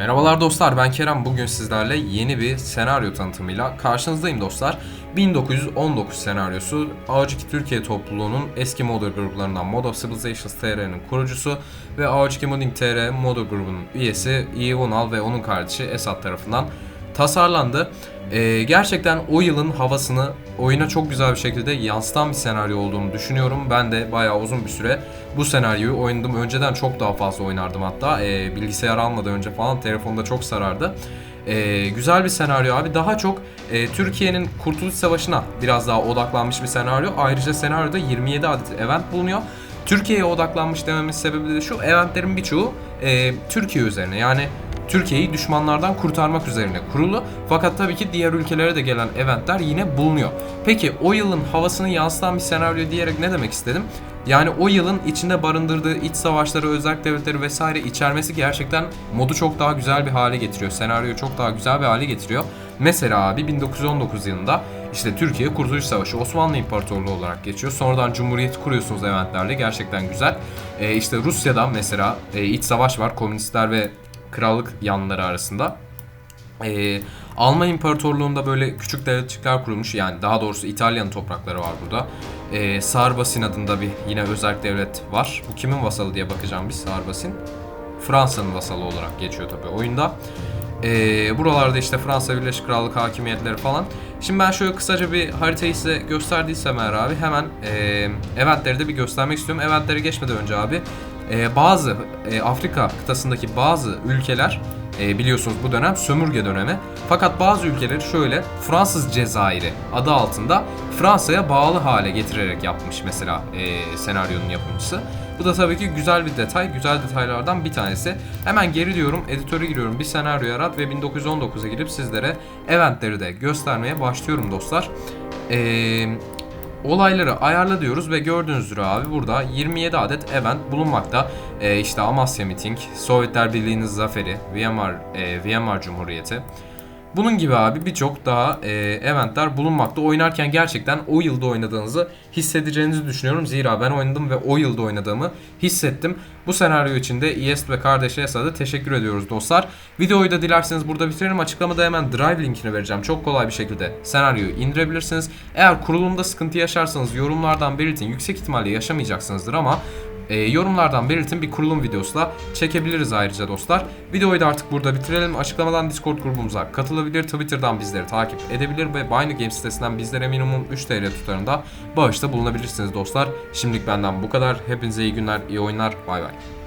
Selamlar dostlar ben Kerem bugün sizlerle yeni bir senaryo tanıtımıyla karşınızdayım dostlar. 1919 senaryosu AO2 Türkiye topluluğunun eski model gruplarından Mod of Civilizations TR'nin kurucusu ve AO2 Modding TR model grubunun üyesi İyi Unal ve onun kardeşi Esat tarafından tasarlandı. Ee, gerçekten o yılın havasını oyuna çok güzel bir şekilde yansıtan bir senaryo olduğunu düşünüyorum. Ben de bayağı uzun bir süre bu senaryoyu oynadım. Önceden çok daha fazla oynardım hatta. Ee, bilgisayar almadan önce falan telefonda çok sarardı. Ee, güzel bir senaryo abi. Daha çok e, Türkiye'nin Kurtuluş Savaşı'na biraz daha odaklanmış bir senaryo. Ayrıca senaryoda 27 adet event bulunuyor. Türkiye'ye odaklanmış dememin sebebi de şu. Eventlerin birçoğu e, Türkiye üzerine. Yani Türkiye'yi düşmanlardan kurtarmak üzerine kurulu. Fakat tabii ki diğer ülkelere de gelen eventler yine bulunuyor. Peki o yılın havasını yansıtan bir senaryo diyerek ne demek istedim? Yani o yılın içinde barındırdığı iç savaşları, özel devletleri vesaire içermesi gerçekten modu çok daha güzel bir hale getiriyor. Senaryoyu çok daha güzel bir hale getiriyor. Mesela abi 1919 yılında işte Türkiye Kurtuluş Savaşı Osmanlı İmparatorluğu olarak geçiyor. Sonradan Cumhuriyeti kuruyorsunuz eventlerle gerçekten güzel. Ee, işte Rusya'dan mesela e, iç savaş var. Komünistler ve krallık yanları arasında. Ee, Alman İmparatorluğu'nda böyle küçük devletçikler kurulmuş. Yani daha doğrusu İtalya'nın toprakları var burada. Ee, Sarbasin adında bir yine özel devlet var. Bu kimin vasalı diye bakacağım bir Sarbasin. Fransa'nın vasalı olarak geçiyor tabii oyunda. Ee, buralarda işte Fransa Birleşik Krallık hakimiyetleri falan. Şimdi ben şöyle kısaca bir haritayı size gösterdiysem eğer abi hemen e, eventleri de bir göstermek istiyorum. Eventleri geçmeden önce abi e, bazı e, Afrika kıtasındaki bazı ülkeler e, biliyorsunuz bu dönem sömürge dönemi. Fakat bazı ülkeleri şöyle Fransız Cezayir'i adı altında Fransa'ya bağlı hale getirerek yapmış mesela e, senaryonun yapımcısı. Bu da tabii ki güzel bir detay, güzel detaylardan bir tanesi. Hemen geri diyorum, editöre giriyorum, bir senaryo yarat ve 1919'a girip sizlere eventleri de göstermeye başlıyorum dostlar. Eee olayları ayarla diyoruz ve gördüğünüz üzere abi burada 27 adet event bulunmakta. Ee, işte Amasya Meeting, Sovyetler Birliği'nin zaferi, Weimar, e, Weimar Cumhuriyeti. Bunun gibi abi birçok daha e, eventler bulunmakta. Oynarken gerçekten o yılda oynadığınızı hissedeceğinizi düşünüyorum. Zira ben oynadım ve o yılda oynadığımı hissettim. Bu senaryo için de EST ve kardeşi Esad'a teşekkür ediyoruz dostlar. Videoyu da dilerseniz burada bitirelim. Açıklamada hemen Drive linkini vereceğim. Çok kolay bir şekilde senaryoyu indirebilirsiniz. Eğer kurulumda sıkıntı yaşarsanız yorumlardan belirtin. Yüksek ihtimalle yaşamayacaksınızdır ama e, yorumlardan belirtin bir kurulum videosu da çekebiliriz ayrıca dostlar. Videoyu da artık burada bitirelim. Açıklamadan Discord grubumuza katılabilir. Twitter'dan bizleri takip edebilir ve Bino Games sitesinden bizlere minimum 3 TL tutarında bağışta bulunabilirsiniz dostlar. Şimdilik benden bu kadar. Hepinize iyi günler, iyi oyunlar. Bay bay.